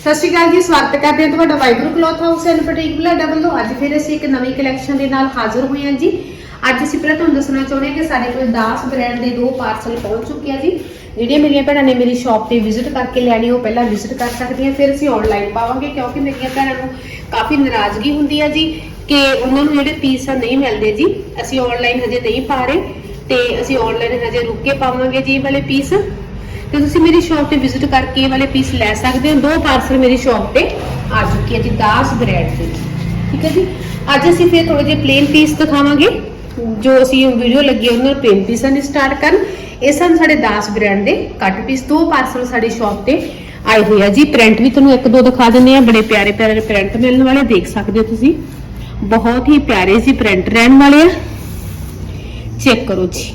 ਸਤਿ ਸ਼੍ਰੀ ਅਕਾਲ ਜੀ, ਸਵਾਗਤ ਕਰਦੇ ਹਾਂ ਤੁਹਾਡਾ ਵਾਈਬਰੂ cloth house and boutique Bulada ਵੱਲੋਂ। ਅੱਜ ਫਿਰ ਅਸੀਂ ਇੱਕ ਨਵੀਂ ਕਲੈਕਸ਼ਨ ਦੇ ਨਾਲ ਹਾਜ਼ਰ ਹੋਏ ਹਾਂ ਜੀ। ਅੱਜ ਅਸੀਂ ਪਹਿਲਾਂ ਤੁਹਾਨੂੰ ਦੱਸਣਾ ਚਾਹੁੰਦੇ ਹਾਂ ਕਿ ਸਾਡੇ ਕੋਲ 10 ਬ੍ਰਾਂਡ ਦੇ ਦੋ ਪਾਰਸਲ ਪਹੁੰਚ ਚੁੱਕੇ ਆ ਜੀ। ਜਿਹੜੀਆਂ ਮੇਰੀਆਂ ਭੈਣਾਂ ਨੇ ਮੇਰੀ ਸ਼ਾਪ ਤੇ ਵਿਜ਼ਿਟ ਕਰਕੇ ਲੈਣੀ, ਉਹ ਪਹਿਲਾਂ ਵਿਜ਼ਿਟ ਕਰ ਸਕਦੀਆਂ ਫਿਰ ਅਸੀਂ ਆਨਲਾਈਨ ਪਾਵਾਂਗੇ, ਕਿਉਂਕਿ ਮੇਰੀਆਂ ਭੈਣਾਂ ਨੂੰ ਕਾਫੀ ਨਾਰਾਜ਼ਗੀ ਹੁੰਦੀ ਆ ਜੀ ਕਿ ਉਹਨਾਂ ਨੂੰ ਜਿਹੜੇ ਪੀਸ ਆ ਨਹੀਂ ਮਿਲਦੇ ਜੀ, ਅਸੀਂ ਆਨਲਾਈਨ ਹਜੇ ਨਹੀਂ ਪਾ ਰਹੇ। ਤੇ ਅਸੀਂ ਆਨਲਾਈਨ ਹਜੇ ਰੁੱਕ ਕੇ ਪਾਵਾਂਗੇ ਜੀ ਵਾਲੇ ਪੀਸ ਤੇ ਤੁਸੀਂ ਮੇਰੀ ਸ਼ਾਪ ਤੇ ਵਿਜ਼ਿਟ ਕਰਕੇ ਇਹ ਵਾਲੇ ਪੀਸ ਲੈ ਸਕਦੇ ਹੋ। ਦੋ ਪਾਰਸਲ ਮੇਰੀ ਸ਼ਾਪ ਤੇ ਆ ਚੁੱਕੇ ਆ ਜੀ 10 ਬ੍ਰਾਂਡ ਦੇ। ਠੀਕ ਹੈ ਜੀ? ਅੱਜ ਅਸੀਂ ਫਿਰ ਥੋੜੇ ਜਿਹੇ ਪਲੇਨ ਪੀਸ ਦਿਖਾਵਾਂਗੇ, ਜੋ ਅਸੀਂ ਵੀਡੀਓ ਲੱਗੀ ਉਹਨਾਂ ਨੂੰ ਪਲੇਨ ਪੀਸਾਂ ਦੀ ਸਟਾਰਟ ਕਰਨ। ਇਹ ਸਨ ਸਾਡੇ ਦਾਸ ਬ੍ਰਾਂਡ ਦੇ ਕੱਟ ਪੀਸ ਦੋ ਪਾਰਸਲ ਸਾਡੀ ਸ਼ਾਪ ਤੇ ਆਏ ਹੋਏ ਆ ਜੀ। ਪ੍ਰਿੰਟ ਵੀ ਤੁਹਾਨੂੰ ਇੱਕ ਦੋ ਦਿਖਾ ਦਿੰਦੇ ਆ ਬੜੇ ਪਿਆਰੇ ਪਿਆਰੇ ਪ੍ਰਿੰਟ ਮਿਲਣ ਵਾਲੇ, ਦੇਖ ਸਕਦੇ ਹੋ ਤੁਸੀਂ। ਬਹੁਤ ਹੀ ਪਿਆਰੇ ਜੀ ਪ੍ਰਿੰਟ ਰਹਿਣ ਵਾਲੇ ਆ। ਚੈੱਕ ਕਰੋ ਜੀ।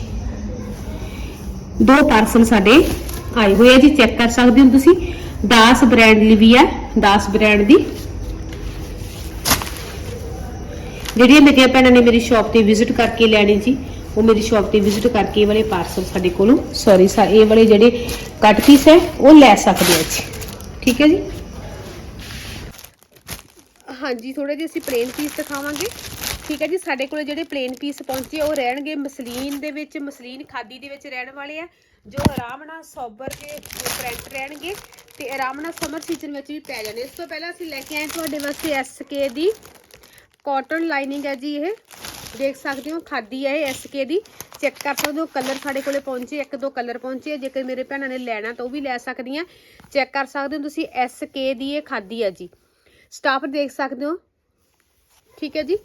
ਦੋ ਪਾਰਸਲ ਸਾਡੇ ਆਏ ਹੋਏ ਆ ਜੀ ਚੈੱਕ ਕਰ ਸਕਦੇ ਹੋ ਤੁਸੀਂ। 10 ਬ੍ਰਾਂਡ ਲਈ ਵੀ ਹੈ 10 ਬ੍ਰਾਂਡ ਦੀ। ਜਿਹੜੀਆਂ ਮੇਰੀਆਂ ਭੈਣਾਂ ਨੇ ਮੇਰੀ ਸ਼ਾਪ ਤੇ ਵਿਜ਼ਿਟ ਕਰਕੇ ਲੈਣੀ ਜੀ ਉਹ ਮੇਰੀ ਸ਼ਾਪ ਤੇ ਵਿਜ਼ਿਟ ਕਰਕੇ ਇਹ ਵਾਲੇ ਪਾਰਸਲ ਸਾਡੇ ਕੋਲੋਂ ਸੌਰੀ ਸਾ ਇਹ ਵਾਲੇ ਜਿਹੜੇ ਕੱਟ ਪੀਸ ਹੈ, ਉਹ ਲੈ ਸਕਦੇ ਆ ਜੀ ਠੀਕ ਹੈ ਜੀ? ਹਾਂਜੀ ਥੋੜੇ ਜਿਹੇ ਅਸੀਂ ਪਲੇਨ ਪੀਸ ਦਿਖਾਵਾਂਗੇ। ਠੀਕ ਹੈ ਜੀ, ਸਾਡੇ ਕੋਲ ਜਿਹੜੇ ਪਲੇਨ ਪੀਸ ਪਹੁੰਚੇ, ਉਹ ਰਹਿਣਗੇ ਮਸਲੀਨ ਦੇ ਵਿੱਚ, ਮਸਲੀਨ ਖਾਦੀ ਦੇ ਵਿੱਚ ਰਹਿਣ ਵਾਲੇ ਆ, ਜੋ ਆਰਾਮ ਨਾਲ ਸੋਬਰ ਦੇ ਪ੍ਰਿੰਟ ਰਹਿਣਗੇ ਤੇ ਆਰਾਮ ਨਾਲ ਸਮਰ ਸੀਜ਼ਨ ਵਿੱਚ ਵੀ ਪੈ ਜਾਣੇ ਇਸ ਤੋਂ ਪਹਿਲਾਂ ਅਸੀਂ ਲੈ ਕੇ ਆਏ ਤੁਹਾਡੇ ਵਾਸਤੇ ਐਸਕੇ ਦੀ ਕਾਟਨ ਲਾਈਨਿੰਗ ਹੈ ਜੀ ਇਹ। ਦੇਖ ਸਕਦੇ ਹੋ, ਖਾਦੀ ਹੈ ਇਹ ਐਸਕੇ ਦੀ। ਚੈੱਕ ਕਰ ਸਕਦੇ ਹੋ ਕਲਰ ਸਾਡੇ ਕੋਲੇ ਪਹੁੰਚੇ, ਇੱਕ ਦੋ ਕਲਰ ਪਹੁੰਚੇ ਜੇਕਰ ਮੇਰੇ ਭੈਣਾਂ ਨੇ ਲੈਣਾ ਤਾਂ ਉਹ ਵੀ ਲੈ ਸਕਦੀਆਂ। ਚੈੱਕ ਕਰ ਸਕਦੇ ਹੋ ਤੁਸੀਂ ਐਸਕੇ ਦੀ ਇਹ ਖਾਦੀ ਹੈ ਜੀ। ਸਟਾਫ ਦੇਖ ਸਕਦੇ ਹੋ। ਠੀਕ ਹੈ ਜੀ।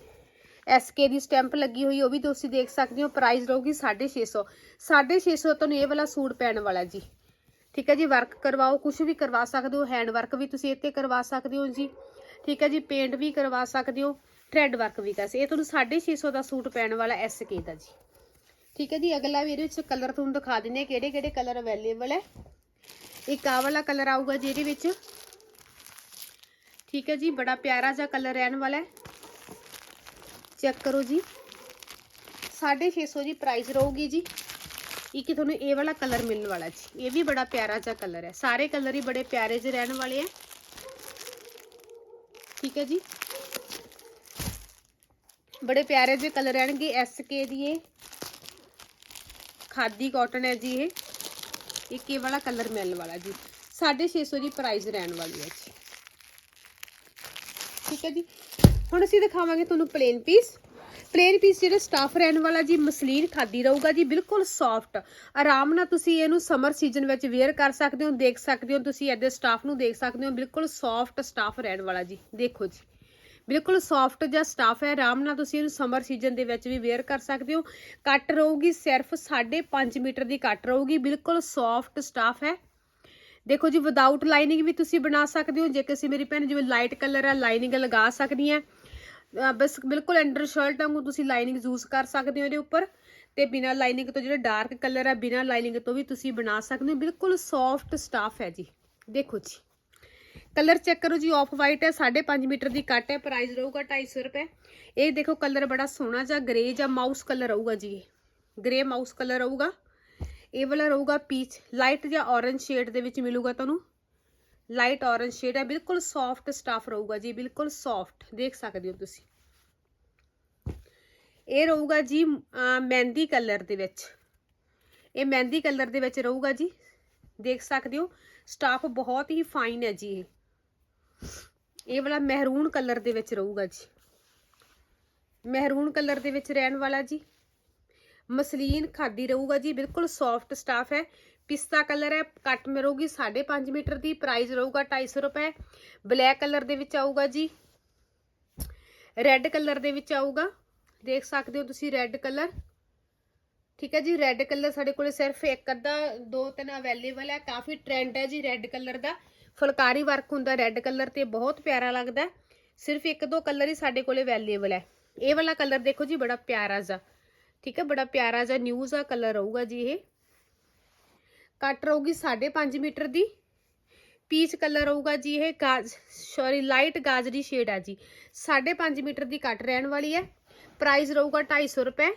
ਐਸਕੇ ਦੀ ਸਟੈਂਪ ਲੱਗੀ ਹੋਈ, ਉਹ ਵੀ ਤੁਸੀਂ ਦੇਖ ਸਕਦੇ ਹੋ ਪ੍ਰਾਈਸ ਰਹੂਗੀ 650 650 ਤੁਹਾਨੂੰ ਇਹ ਵਾਲਾ ਸੂਟ ਪੈਣ ਵਾਲਾ ਜੀ। ਠੀਕ ਹੈ ਜੀ ਵਰਕ ਕਰਵਾਓ ਕੁਝ ਵੀ ਕਰਵਾ ਸਕਦੇ ਹੋ ਹੈਂਡ ਵਰਕ ਵੀ ਤੁਸੀਂ ਇੱਥੇ ਕਰਵਾ ਸਕਦੇ ਹੋ ਜੀ। ਠੀਕ ਹੈ ਜੀ ਪੇਂਟ ਵੀ ਕਰਵਾ ਸਕਦੇ ਹੋ ਥ੍ਰੈਡ ਵਰਕ ਵੀ ਕਰ ਸਕਦੇ ਇਹ ਤੁਹਾਨੂੰ 650 ਦਾ ਸੂਟ ਪੈਣ ਵਾਲਾ ਐਸਕੇ ਦਾ ਜੀ। ਠੀਕ ਹੈ ਜੀ, ਅਗਲਾ ਵੀ ਇਹਦੇ ਵਿੱਚ ਕਲਰ ਤੁਹਾਨੂੰ ਦਿਖਾ ਦਿੰਦੇ ਕਿਹੜੇ ਕਿਹੜੇ ਕਲਰ ਅਵੇਲੇਬਲ ਹੈ। ਇੱਕ ਆਹ ਵਾਲਾ ਕਲਰ ਆਊਗਾ ਜਿਹਦੇ ਵਿੱਚ। ਠੀਕ ਹੈ ਜੀ, ਬੜਾ ਪਿਆਰਾ ਜਿਹਾ ਕਲਰ ਰਹਿਣ ਵਾਲਾ ਹੈ। ਚੈੱਕ ਕਰੋ ਜੀ 650 ਜੀ ਪ੍ਰਾਈਸ ਰਹੂਗੀ ਜੀ ਇੱਕ ਤੁਹਾਨੂੰ ਇਹ ਵਾਲਾ ਕਲਰ ਮਿਲਣ ਵਾਲਾ ਜੀ ਇਹ ਵੀ ਬੜਾ ਪਿਆਰਾ ਜਿਹਾ ਕਲਰ ਹੈ ਸਾਰੇ ਕਲਰ ਹੀ ਬੜੇ ਪਿਆਰੇ ਜਿਹੇ ਰਹਿਣ ਵਾਲੇ ਆ ਠੀਕ ਹੈ ਜੀ ਬੜੇ ਪਿਆਰੇ ਜਿਹੇ ਕਲਰ ਰਹਿਣਗੇ ਐਸਕੇ ਦੀ ਇਹ ਖਾਦੀ ਕਾਟਨ ਹੈ ਜੀ ਇਹ ਇੱਕ ਇਹ ਵਾਲਾ ਕਲਰ ਮਿਲਣ ਵਾਲਾ ਜੀ 650 ਦੀ ਪ੍ਰਾਈਸ ਰਹਿਣ ਵਾਲੀ ਹੈ ਜੀ ਠੀਕ ਹੈ ਜੀ ਹੁਣ ਅਸੀਂ ਦਿਖਾਵਾਂਗੇ ਤੁਹਾਨੂੰ ਪਲੇਨ ਪੀਸ ਪਲੇਨ ਪੀਸ ਜਿਹੜਾ ਸਟਾਫ ਰਹਿਣ ਵਾਲਾ ਜੀ ਮਸਲੀਨ ਖਾਦੀ ਰਹੂਗਾ ਜੀ, ਬਿਲਕੁਲ ਸੌਫਟ ਆਰਾਮ ਨਾਲ ਤੁਸੀਂ ਇਹਨੂੰ ਸਮਰ ਸੀਜ਼ਨ ਵਿੱਚ ਵੇਅਰ ਕਰ ਸਕਦੇ ਹੋ, ਦੇਖ ਸਕਦੇ ਹੋ, ਤੁਸੀਂ ਇਹਦੇ ਸਟਾਫ ਨੂੰ ਦੇਖ ਸਕਦੇ ਹੋ, ਬਿਲਕੁਲ ਸੌਫਟ ਸਟਾਫ ਰਹਿਣ ਵਾਲਾ ਜੀ, ਦੇਖੋ ਜੀ। ਬਿਲਕੁਲ ਸੌਫਟ ਜਿਹਾ ਸਟਾਫ ਹੈ, ਆਰਾਮ ਨਾਲ ਤੁਸੀਂ ਇਹਨੂੰ ਸਮਰ ਸੀਜ਼ਨ ਦੇ ਵਿੱਚ ਵੀ ਵੇਅਰ ਕਰ ਸਕਦੇ ਹੋ। ਕੱਟ ਰਹੂਗੀ ਸਿਰਫ 5.5 ਮੀਟਰ ਦੀ ਕੱਟ ਰਹੂਗੀ, ਬਿਲਕੁਲ ਸੌਫਟ ਸਟਾਫ ਹੈ। ਦੇਖੋ ਜੀ ਵਿਦਆਊਟ ਲਾਈਨਿੰਗ ਵੀ ਤੁਸੀਂ ਬਣਾ ਸਕਦੇ ਹੋ, ਜੇ ਕਿਸੇ ਮੇਰੀ ਭੈਣ ਜਿਵੇਂ ਲਾਈਟ ਕਲਰ ਆ ਲਾਈਨਿੰਗ ਲਗਾ ਸਕਦੀ ਹੈ। ਬਸ ਬਿਲਕੁਲ ਅੰਡਰ ਸ਼ਰਟ ਵਾਂਗੂ ਤੁਸੀਂ ਲਾਈਨਿੰਗ ਯੂਜ਼ ਕਰ ਸਕਦੇ ਹੋ ਇਹਦੇ ਉੱਪਰ ਤੇ ਬਿਨਾ ਲਾਈਨਿੰਗ ਤੋਂ ਜਿਹੜਾ ਡਾਰਕ ਕਲਰ ਹੈ, ਬਿਨਾ ਲਾਈਨਿੰਗ ਤੋਂ ਵੀ ਤੁਸੀਂ ਬਣਾ ਸਕਦੇ ਹੋ। ਬਿਲਕੁਲ ਸੌਫਟ ਸਟਾਫ ਹੈ ਜੀ। ਦੇਖੋ ਜੀ। ਕਲਰ ਚੈੱਕ ਕਰੋ ਜੀ ਆਫ ਵਾਈਟ ਹੈ 5.5 ਮੀਟਰ ਦੀ ਕੱਟ ਹੈ ਪ੍ਰਾਈਸ ਰਹੂਗਾ 250 ਰੁਪਏ। ਇਹ ਦੇਖੋ ਕਲਰ ਬੜਾ ਸੋਹਣਾ ਜਿਹਾ ਗ੍ਰੇ ਜਾਂ ਮਾਊਸ ਕਲਰ ਰਹੂਗਾ ਜੀ ਇਹ। ਗ੍ਰੇ ਮਾਊਸ ਕਲਰ ਰਹੂਗਾ। ਇਹ ਵਾਲਾ ਰਹੂਗਾ ਪੀਚ ਲਾਈਟ ਜਾਂ ਔਰੰਜ ਸ਼ੇਡ ਦੇ ਵਿੱਚ ਮਿਲੂਗਾ ਤੁਹਾਨੂੰ। ਲਾਈਟ ਔਰੰਜ ਸ਼ੇਡ ਹੈ, ਬਿਲਕੁਲ ਸੌਫਟ ਸਟਾਫ ਰਹੂਗਾ ਜੀ, ਬਿਲਕੁਲ ਸੌਫਟ ਦੇਖ ਸਕਦੇ ਹੋ ਤੁਸੀਂ। ਇਹ ਰਹੂਗਾ ਜੀ ਮਹਿੰਦੀ ਕਲਰ ਦੇ ਵਿੱਚ। ਇਹ ਮਹਿੰਦੀ ਕਲਰ ਦੇ ਵਿੱਚ ਰਹੂਗਾ ਜੀ, ਦੇਖ ਸਕਦੇ ਹੋ ਸਟਾਫ ਬਹੁਤ ਹੀ ਫਾਈਨ ਹੈ ਜੀ ਇਹ। ਇਹ ਵਾਲਾ ਮਹਿਰੂਨ ਕਲਰ ਦੇ ਵਿੱਚ ਰਹੂਗਾ ਜੀ। ਮਹਿਰੂਨ ਕਲਰ ਦੇ ਵਿੱਚ ਰਹਿਣ ਵਾਲਾ ਜੀ। ਮਸਲੀਨ ਖਾਦੀ ਰਹੂਗਾ ਜੀ, ਬਿਲਕੁਲ ਸੌਫਟ ਸਟਾਫ ਹੈ। ਪਿਸਤਾ ਕਲਰ ਹੈ, ਕੱਟ ਮੇ ਰਹੂਗੀ 5.5 ਮੀਟਰ ਦੀ ਪ੍ਰਾਈਸ ਰਹੂਗਾ 250 ਰੁਪਏ। ਬਲੈਕ ਕਲਰ ਦੇ ਵਿੱਚ ਆਊਗਾ ਜੀ। ਰੈੱਡ ਕਲਰ ਦੇ ਵਿੱਚ ਆਊਗਾ। ਦੇਖ ਸਕਦੇ ਹੋ ਤੁਸੀਂ ਰੈੱਡ ਕਲਰ। ਠੀਕ ਹੈ ਜੀ ਰੈੱਡ ਕਲਰ ਸਾਡੇ ਕੋਲੇ ਸਿਰਫ ਇੱਕ ਅੱਧਾ, ਦੋ ਤਿੰਨ ਅਵੇਲੇਬਲ ਹੈ। ਕਾਫੀ ਟ੍ਰੈਂਡ ਹੈ ਜੀ ਰੈੱਡ ਕਲਰ ਦਾ। ਫੁਲਕਾਰੀ ਵਰਕ ਹੁੰਦਾ ਰੈੱਡ ਕਲਰ ਤੇ, ਬਹੁਤ ਪਿਆਰਾ ਲੱਗਦਾ। ਸਿਰਫ ਇੱਕ ਦੋ ਕਲਰ ਹੀ ਸਾਡੇ ਕੋਲੇ ਅਵੇਲੇਬਲ ਹੈ। ਇਹ ਵਾਲਾ ਕਲਰ ਦੇਖੋ ਜੀ, ਬੜਾ ਪਿਆਰਾ ਜਿਹਾ। ਠੀਕ ਹੈ, ਬੜਾ ਪਿਆਰਾ ਜਿਹਾ ਨਿਊ ਜਿਹਾ ਕਲਰ ਰਹੂਗਾ ਜੀ ਇਹ। कट रहेगी साढ़े पाँच मीटर की पीच कलर रहेगा जी ये गाज सॉरी लाइट गाजरी शेड है जी साढ़े पाँच मीटर की कट रहन वाली है प्राइस रहेगा ढाई सौ रुपए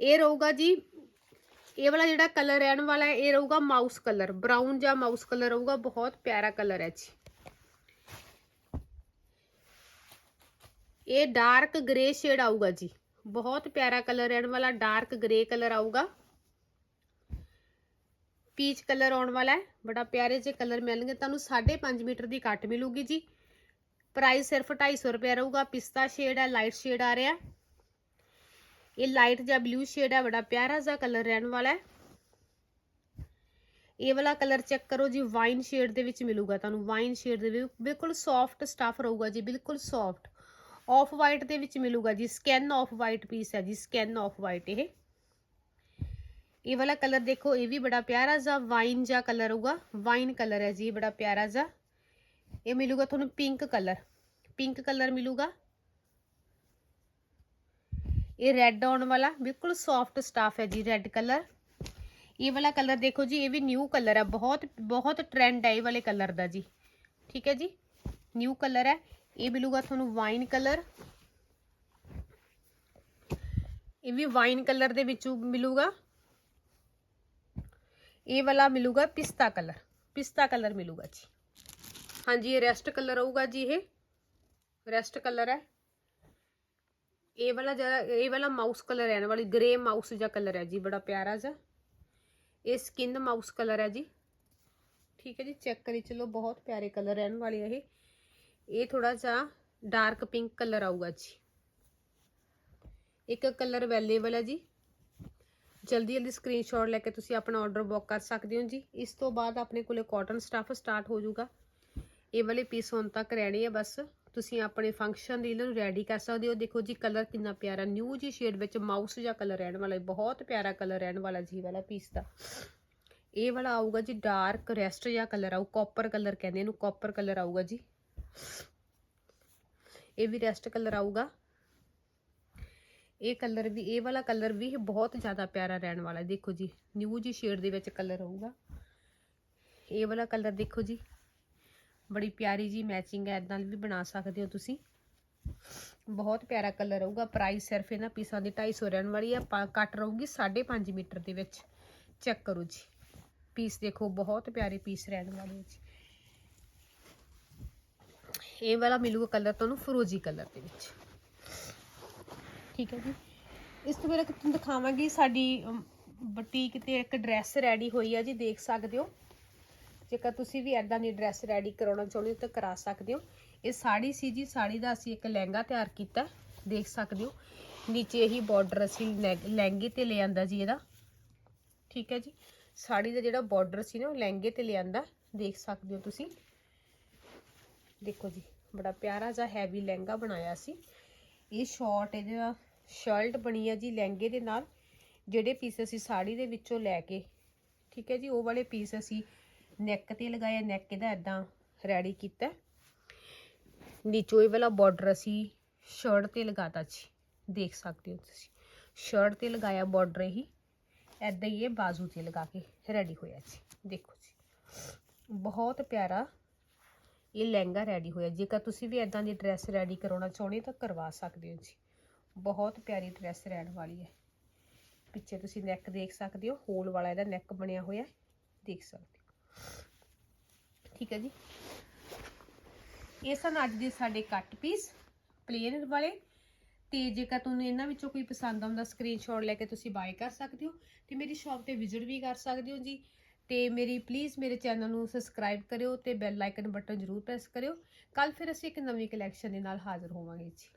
ये रहेगा जी ये वाला जोड़ा कलर रहने वाला है ये रहेगा माउस कलर ब्राउन ज माउस कलर रहेगा बहुत प्यारा कलर है जी ये डार्क ग्रे शेड आऊगा जी बहुत प्यारा कलर रहने वाला डार्क ग्रे कलर आऊगा ਪੀਚ ਕਲਰ ਆਉਣ ਵਾਲਾ ਹੈ। ਬੜਾ ਪਿਆਰੇ ਜਿਹੇ ਕਲਰ ਮਿਲਣਗੇ। ਤੁਹਾਨੂੰ 5.5 ਮੀਟਰ ਦੀ ਕੱਟ ਮਿਲੂਗੀ ਜੀ। ਪ੍ਰਾਈਸ ਸਿਰਫ 250 ਰੁਪਏ ਰਹੂਗਾ। ਪਿਸਤਾ ਸ਼ੇਡ ਹੈ, ਲਾਈਟ ਸ਼ੇਡ ਆ ਰਿਹਾ। ਇਹ ਲਾਈਟ ਜਾਂ ਬਲੂ ਸ਼ੇਡ ਹੈ। ਬੜਾ ਪਿਆਰਾ ਜਿਹਾ ਕਲਰ ਰਹਿਣ ਵਾਲਾ ਹੈ। ਇਹ ਵਾਲਾ ਕਲਰ ਚੈੱਕ ਕਰੋ ਜੀ। ਵਾਈਨ ਸ਼ੇਡ ਦੇ ਵਿੱਚ ਮਿਲੂਗਾ ਤੁਹਾਨੂੰ। ਵਾਈਨ ਸ਼ੇਡ ਦੇ ਵਿੱਚ ਬਿਲਕੁਲ ਸੌਫਟ ਸਟਫ ਰਹੂਗਾ ਜੀ। ਬਿਲਕੁਲ ਸੌਫਟ। ਆਫ ਵਾਈਟ ਦੇ ਵਿੱਚ ਮਿਲੂਗਾ ਜੀ। ਸਕੈਨ ਆਫ ਵਾਈਟ ਪੀਸ ਹੈ ਜੀ। ਸਕੈਨ ਆਫ ਵਾਈਟ ਇਹ। ਇਹ ਵਾਲਾ ਕਲਰ ਦੇਖੋ ਇਹ ਵੀ ਬੜਾ ਪਿਆਰਾ ਜਿਹਾ ਵਾਈਨ ਜਿਹਾ ਕਲਰ ਹੋਊਗਾ ਵਾਈਨ ਕਲਰ ਹੈ ਜੀ ਇਹ ਬੜਾ ਪਿਆਰਾ ਜਿਹਾ ਇਹ ਮਿਲੂਗਾ ਤੁਹਾਨੂੰ ਪਿੰਕ ਕਲਰ ਪਿੰਕ ਕਲਰ ਮਿਲੂਗਾ ਇਹ ਰੈੱਡ ਆਉਣ ਵਾਲਾ ਬਿਲਕੁਲ ਸੌਫਟ ਸਟਾਫ ਹੈ ਜੀ ਰੈੱਡ ਕਲਰ ਇਹ ਵਾਲਾ ਕਲਰ ਦੇਖੋ ਜੀ ਇਹ ਵੀ ਨਿਊ ਕਲਰ ਹੈ ਬਹੁਤ ਬਹੁਤ ਟ੍ਰੈਂਡ ਹੈ ਇਹ ਵਾਲੇ ਕਲਰ ਦਾ ਜੀ ਠੀਕ ਹੈ ਜੀ ਨਿਊ ਕਲਰ ਹੈ ਇਹ ਮਿਲੂਗਾ ਤੁਹਾਨੂੰ ਵਾਈਨ ਕਲਰ ਇਹ ਵੀ ਵਾਈਨ ਕਲਰ ਦੇ ਵਿੱਚ ਮਿਲੂਗਾ ਇਹ ਵਾਲਾ ਮਿਲੂਗਾ ਪਿਸਤਾ ਕਲਰ ਪਿਸਤਾ ਕਲਰ ਮਿਲੂਗਾ ਜੀ ਹਾਂਜੀ ਇਹ ਰੈਸਟ ਕਲਰ ਆਊਗਾ ਜੀ ਇਹ ਰੈਸਟ ਕਲਰ ਹੈ ਇਹ ਵਾਲਾ ਜਰਾ ਇਹ ਵਾਲਾ ਮਾਊਸ ਕਲਰ ਹੈ ਨਾ ਵਾਲੀ ਗ੍ਰੇ ਮਾਊਸ ਜਿਹਾ ਕਲਰ ਹੈ ਜੀ ਬੜਾ ਪਿਆਰਾ ਜਿਹਾ ਇਹ ਸਕਿਨ ਮਾਊਸ ਕਲਰ ਹੈ ਜੀ ਠੀਕ ਹੈ ਜੀ ਚੈੱਕ ਕਰੀ ਚਲੋ ਬਹੁਤ ਪਿਆਰੇ ਕਲਰ ਰਹਿਣ ਵਾਲੇ ਆ ਇਹ ਇਹ ਥੋੜਾ ਜਿਹਾ ਡਾਰਕ ਪਿੰਕ ਕਲਰ ਆਊਗਾ ਜੀ ਇੱਕ ਕਲਰ ਅਵੇਲੇਬਲ ਹੈ ਜੀ ਜਲਦੀ ਜਲਦੀ ਸਕਰੀਨਸ਼ਾਟ ਲੈ ਕੇ ਤੁਸੀਂ ਆਪਣਾ ਆਰਡਰ ਬੁੱਕ ਕਰ ਸਕਦੇ ਹੋ ਜੀ। ਇਸ ਤੋਂ ਬਾਅਦ ਆਪਣੇ ਕੋਲੇ ਕਾਟਨ ਸਟੱਫ ਸਟਾਰਟ ਹੋ ਜਾਊਗਾ। ਇਹ ਵਾਲੇ ਪੀਸ ਹੁਣ ਤੱਕ ਰਹਿਣੇ ਆ ਬਸ। ਤੁਸੀਂ ਆਪਣੇ ਫੰਕਸ਼ਨ ਦੀ ਇਹਨਾਂ ਨੂੰ ਰੈਡੀ ਕਰ ਸਕਦੇ ਹੋ। ਦੇਖੋ ਜੀ ਕਲਰ ਕਿੰਨਾ ਪਿਆਰਾ ਨਿਊ ਜੀ ਸ਼ੇਡ ਵਿੱਚ ਮਾਊਸ ਜਿਹਾ ਕਲਰ ਰਹਿਣ ਵਾਲਾ ਬਹੁਤ ਪਿਆਰਾ ਕਲਰ ਰਹਿਣ ਵਾਲਾ ਜੀ ਵਾਲਾ ਪੀਸ ਦਾ। ਇਹ ਵਾਲਾ ਆਊਗਾ ਜੀ ਡਾਰਕ ਰੈਸਟ ਜਿਹਾ ਕਲਰ ਆਊ ਕਾਪਰ ਕਲਰ ਕਹਿੰਦੇ ਇਹਨੂੰ ਕਾਪਰ ਕਲਰ ਆਊਗਾ ਜੀ। ਇਹ ਵੀ ਰੈਸਟ ਕਲਰ ਆਊਗਾ। ਇਹ ਕਲਰ ਵੀ, ਇਹ ਵਾਲਾ ਕਲਰ ਵੀ ਬਹੁਤ ਜ਼ਿਆਦਾ ਪਿਆਰਾ ਰਹਿਣ ਵਾਲਾ ਦੇਖੋ ਜੀ, ਨਿਊ ਜੀ ਸ਼ੇਡ ਦੇ ਵਿੱਚ ਕਲਰ ਹੋਊਗਾ ਇਹ ਵਾਲਾ ਕਲਰ ਦੇਖੋ ਜੀ, ਬੜੀ ਪਿਆਰੀ ਜੀ ਮੈਚਿੰਗ ਹੈ। ਇਦਾਂ ਵੀ ਬਣਾ ਸਕਦੇ ਹੋ ਤੁਸੀਂ। ਬਹੁਤ ਪਿਆਰਾ ਕਲਰ ਆਊਗਾ। ਪ੍ਰਾਈਸ ਸਿਰਫ ਇਹਨਾਂ ਪੀਸਾਂ ਦੀ 250 ਰਹਿਣ ਵਾਲੀ ਹੈ। ਪਾ- ਕੱਟ ਰਹੂਗੀ 5.5 ਮੀਟਰ ਦੇ ਵਿੱਚ। ਚੈੱਕ ਕਰੋ ਜੀ। ਪੀਸ ਦੇਖੋ, ਬਹੁਤ ਪਿਆਰੇ ਪੀਸ ਰਹਿਣ ਵਾਲੇ ਹੈ ਜੀ। ਇਹ ਵਾਲਾ ਮਿਲੂਗਾ ਕਲਰ ਤੁਹਾਨੂੰ ਫਰੋਜੀ ਕਲਰ ਦੇ ਵਿੱਚ। ਠੀਕ ਹੈ ਜੀ। ਇਸ ਤੋਂ ਬਾਅਦ ਤੁਹਾਨੂੰ ਦਿਖਾਵਾਂਗੀ, ਸਾਡੀ ਬੁਟੀਕ ਤੇ ਇੱਕ ਡਰੈਸ ਰੈਡੀ ਹੋਈ ਆ ਜੀ, ਦੇਖ ਸਕਦੇ ਹੋ। ਜੇਕਰ ਤੁਸੀਂ ਵੀ ਐਦਾਂ ਦੀ ਡਰੈਸ ਰੈਡੀ ਕਰਾਉਣਾ ਚਾਹੁੰਦੇ ਹੋ ਤਾਂ ਕਰਾ ਸਕਦੇ ਹੋ। ਇਹ ਸਾੜੀ ਸੀ ਜੀ, ਸਾੜੀ ਦਾ ਅਸੀਂ ਇੱਕ ਲਹਿੰਗਾ ਤਿਆਰ ਕੀਤਾ, ਦੇਖ ਸਕਦੇ ਹੋ। ਨੀਚੇ ਹੀ ਬਾਰਡਰ ਅਸੀਂ ਲਹਿ- ਲਹਿੰਗੇ ਤੇ ਲੈ ਆਂਦਾ ਜੀ ਇਹਦਾ। ਠੀਕ ਹੈ ਜੀ। ਸਾੜੀ ਦਾ ਜਿਹੜਾ ਬਾਰਡਰ ਸੀ ਨਾ, ਉਹ ਲਹਿੰਗੇ ਤੇ ਲੈ ਦੇਖ ਸਕਦੇ ਹੋ ਤੁਸੀਂ। ਦੇਖੋ ਜੀ, ਬੜਾ ਪਿਆਰਾ ਜਿਹਾ ਹੈਵੀ ਲਹਿੰਗਾ ਬਣਾਇਆ ਸੀ। ਇਹ ਸ਼ਾਰਟ ਇਹਦਾ ਸ਼ਰਟ ਬਣੀ ਆ ਜੀ ਲਹਿੰਗੇ ਦੇ ਨਾਲ, ਜਿਹੜੇ ਪੀਸ ਅਸੀਂ ਸਾੜੀ ਦੇ ਵਿੱਚੋਂ ਲੈ ਕੇ, ਠੀਕ ਹੈ ਜੀ, ਉਹ ਵਾਲੇ ਪੀਸ ਅਸੀਂ ਨੈਕ ਤੇ ਲਗਾਇਆ ਨੈਕ ਇਹਦਾ ਇਦਾਂ ਰੈਡੀ ਕੀਤਾ। ਨੀਚੋਂ ਇਹ ਵਾਲਾ ਬਾਰਡਰ ਅਸੀਂ ਸ਼ਰਟ ਤੇ ਲਗਾਤਾ ਜੀ, ਦੇਖ ਸਕਦੇ ਹੋ ਤੁਸੀਂ। ਸ਼ਰਟ ਤੇ ਲਗਾਇਆ ਬਾਰਡਰ ਹੀ ਐਦਾਂ ਹੀ ਇਹ ਬਾਜ਼ੂ ਤੇ ਲਗਾ ਕੇ ਰੈਡੀ ਹੋਇਆ ਜੀ, ਦੇਖੋ ਜੀ। ਬਹੁਤ ਪਿਆਰਾ ਇਹ ਲਹਿੰਗਾ ਰੈਡੀ ਹੋਇਆ। ਜੇਕਰ ਤੁਸੀਂ ਵੀ ਐਦਾਂ ਦੀ ਡਰੈਸ ਰੈਡੀ ਕਰਾਉਣਾ ਚਾਹੁੰਦੇ ਤਾਂ ਕਰਵਾ ਸਕਦੇ ਹੋ ਜੀ। ਬਹੁਤ ਪਿਆਰੀ ਡਰੈਸ ਰਹਿਣ ਵਾਲੀ ਹੈ। ਪਿੱਛੇ ਤੁਸੀਂ ਨੈਕ ਦੇਖ ਸਕਦੇ ਹੋ ਹੋਲ ਵਾਲਾ ਇਹਦਾ ਨੈਕ ਬਣਿਆ ਹੋਇਆ ਦੇਖ ਸਕਦੇ ਹੋ। ਠੀਕ ਹੈ ਜੀ। ਇਹ ਸਨ ਅੱਜ ਦੇ ਸਾਡੇ ਕੱਟ ਪੀਸ ਪਲੇਨ ਵਾਲੇ। ਤੇ ਜੇਕਰ ਤੁਹਾਨੂੰ ਇਹਨਾਂ ਵਿੱਚੋਂ ਕੋਈ ਪਸੰਦ ਆਉਂਦਾ ਸਕਰੀਨਸ਼ਾਟ ਲੈ ਕੇ ਤੁਸੀਂ ਬਾਏ ਕਰ ਸਕਦੇ ਹੋ। ਤੇ ਮੇਰੀ ਸ਼ਾਪ ਤੇ ਵਿਜ਼ਿਟ ਵੀ ਕਰ ਸਕਦੇ ਹੋ ਜੀ। ਤੇ ਮੇਰੀ ਪਲੀਜ਼ ਮੇਰੇ ਚੈਨਲ ਨੂੰ ਸਬਸਕ੍ਰਾਈਬ ਕਰਿਓ ਤੇ ਬੈਲ ਆਈਕਨ ਬਟਨ ਜ਼ਰੂਰ ਪ੍ਰੈਸ ਕਰਿਓ। ਕੱਲ ਫਿਰ ਅਸੀਂ ਇੱਕ ਨਵੀਂ ਕਲੈਕਸ਼ਨ ਦੇ ਨਾਲ ਹਾਜ਼ਰ ਹੋਵਾਂਗੇ ਜੀ।